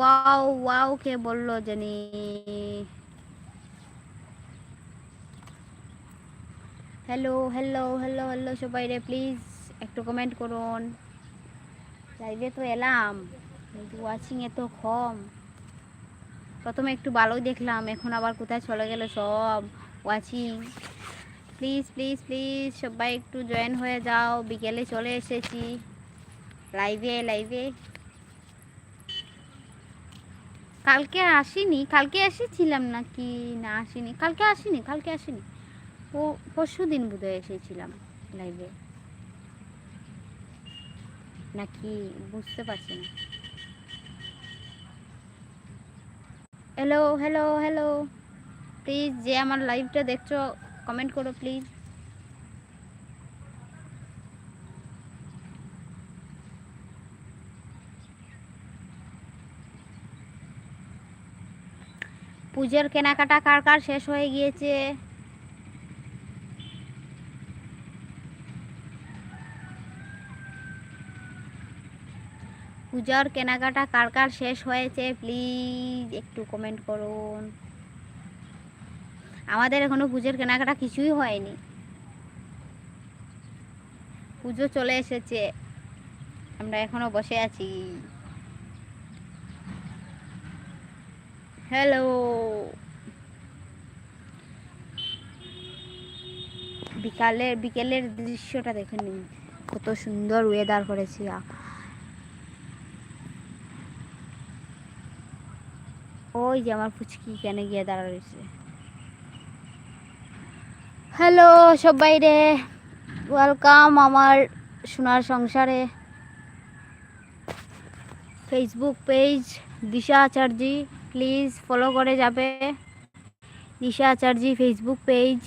Wow wow কে বলল জানি। Hello hello hello hello সবাই রে প্লিজ একটু কমেন্ট করুন। লাইভে তো এলাম, কিন্তু ওয়াচিং এত কম। প্রথমে একটু ভালোই দেখলাম, এখন আবার কোথায় চলে গেল সব ওয়াচিং প্লিজ প্লিজ প্লিজ সবাই একটু জয়েন হয়ে যাও, বিকেলে চলে এসেছি। লাইভে লাইভে কালকে আসিনি, কালকে এসেছিলাম নাকি? না, আসিনি। কালকে আসিনি কালকে আসিনি। ও, পরশু দিন বোধহয় এসেছিলাম লাইভে নাকি বুঝতে পারছি না। হ্যালো হ্যালো হ্যালো প্লিজ যে আমার লাইভটা দেখছ কমেন্ট করো প্লিজ পুজোর কেনাকাটা কার কার শেষ হয়ে গিয়েছে? পূজার কেনাকাটা কার কার শেষ হয়েছে? প্লিজ একটু কমেন্ট করুন। আমাদের এখনও পুজোর কেনাকাটা কিছুই হয়নি। পুজো চলে এসেছে। আমরা এখনও বসে আছি। হ্যালো। বিকালের বিকেলের দৃশ্যটা দেখে নিন। কত সুন্দর ওয়েদার করেছি। ওই যে আমার পুচকি কেন গিয়ে দাঁড়া হ্যালো সবাই রে। ওয়েলকাম আমার সোনার সংসারে। Facebook page Disha Acharjee. Please follow করে যাবে। নিশা আচার্য ফেসবুক পেজ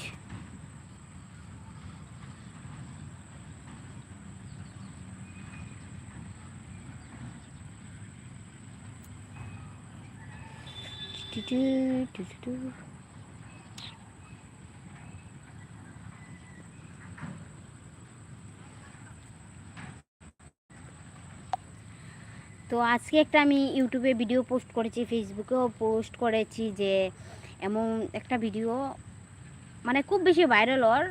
তো আজকে একটা আমি ইউটিউবে ভিডিও পোস্ট করেছি ফেসবুকেও পোস্ট করেছি যে এমন একটা ভিডিও মানে খুব বেশি ভাইরাল ওর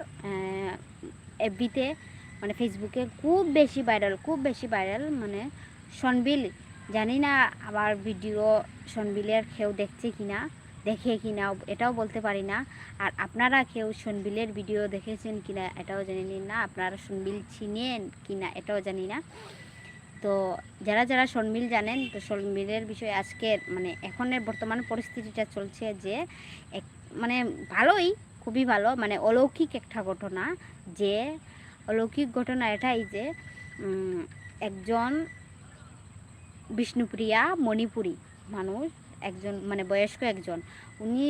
এফবিতে মানে ফেসবুকে খুব বেশি ভাইরাল খুব বেশি ভাইরাল মানে সনবিল, জানি না আবার ভিডিও সনবিলের কেউ দেখছে কিনা, দেখে কিনা, এটাও বলতে পারি না। আর আপনারা কেউ সনবিলের ভিডিও দেখেছেন কিনা, এটাও জানি না, আপনারা সনবিল চিনেন কিনা, এটাও জানি না। তো যারা যারা সনমিল জানেন, তো সনমিলের বিষয়ে আজকের মানে এখনের বর্তমান পরিস্থিতিটা চলছে যে, এক মানে ভালোই, খুবই ভালো মানে অলৌকিক একটা ঘটনা যে, অলৌকিক ঘটনা এটাই যে একজন বিষ্ণুপ্রিয়া মণিপুরী মানুষ, একজন মানে বয়স্ক একজন, উনি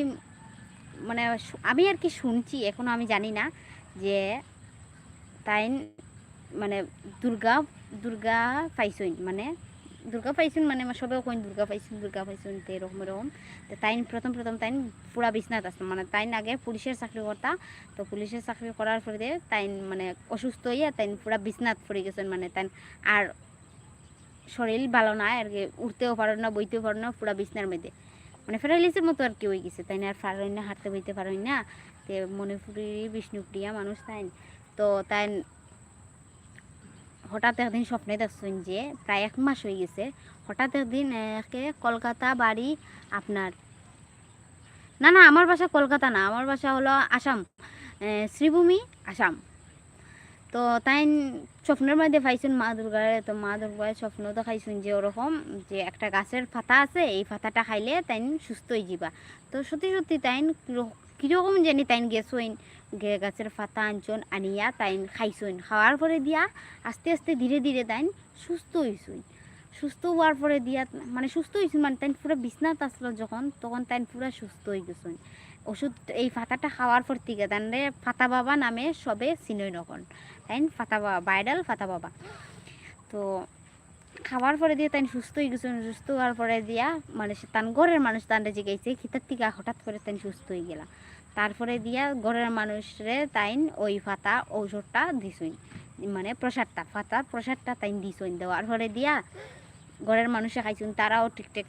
মানে আমি আর কি শুনছি এখনও আমি জানি না যে তাই মানে দুর্গা দুর্গা পাইছইন মানে দুর্গা পাইছুন মানে সবে কইন দুর্গা পাইছুন দুর্গা পাইছুন তো এরকম এরকম তো তাইন প্রথম প্রথম তাইন পুরা বিছনাথ আসতো মানে তাইন আগে পুলিশের চাকরি করতা তো পুলিশের চাকরি করার পরে তাইন মানে অসুস্থ হইয়া তাইন পুরা বিছনাথ পড়ে গেছেন মানে তাইন আর শরীর ভালো না আর উঠতেও পারো না বইতেও পারো না পুরা বিছনার মধ্যে। মানে প্যারালিসের মতো আর কি হয়ে গেছে তাই না আর পারেন না, হাঁটতে বইতে পারেন না। তে মণিপুরি বিষ্ণুপ্রিয়া মানুষ তাই তো তাই হঠাৎ একদিন স্বপ্নে দেখছেন যে প্রায় এক মাস হয়ে গেছে, হঠাৎ একদিন একে কলকাতা বাড়ি আপনার, না না, আমার বাসা কলকাতা না, আমার বাসা হলো আসাম শ্রীভূমি, আসাম। তো তাই স্বপ্নের মধ্যে পাইছেন মা দুর্গার, তো মা দুর্গার স্বপ্ন তো দেখাইছেন যে ওরকম, যে একটা গাছের পাতা আছে, এই পাতাটা খাইলে তাই সুস্থ হয়ে যাবা তো সত্যি সত্যি তাই কীরকম জানি তাই গেছইন, গে গাছের পাতা আনছন, আনিয়া তাই খাইছইন। খাওয়ার পরে দিয়া আস্তে আস্তে ধীরে ধীরে তাই সুস্থ হইছইন। সুস্থ হওয়ার পরে দিয়া মানে সুস্থ হয়েছিল মানে তাই পুরো বিছনাত আসলো যখন, তখন তাই পুরো সুস্থ হয়ে গেছেন ওষুধ, এই পাতাটা খাওয়ার পর থেকে তাহলে ফাতা বাবা নামে সবে চিনই নখন তাই ফাতা বাবা ভাইরাল ফাতা বাবা। তো খাওয়ার পরে দিয়ে তাই সুস্থ হয়ে গেছেন সুস্থ হওয়ার পরে দিয়া মানে তান ঘরের মানুষ তানরে জিগাইছে, খিতার থেকে হঠাৎ করে তাই সুস্থ হয়ে গেলা। তারপরে দিয়া ঘরের মানুষরে তাইন ওই ফাতা ঔষধটা দিছইন। মানে প্রসাদটা ফাতা প্রসাদটা তাইন দিছইন। দেওয়ার পরে দিয়া ঘরের মানুষে খাইছেন তারাও ঠিকঠাক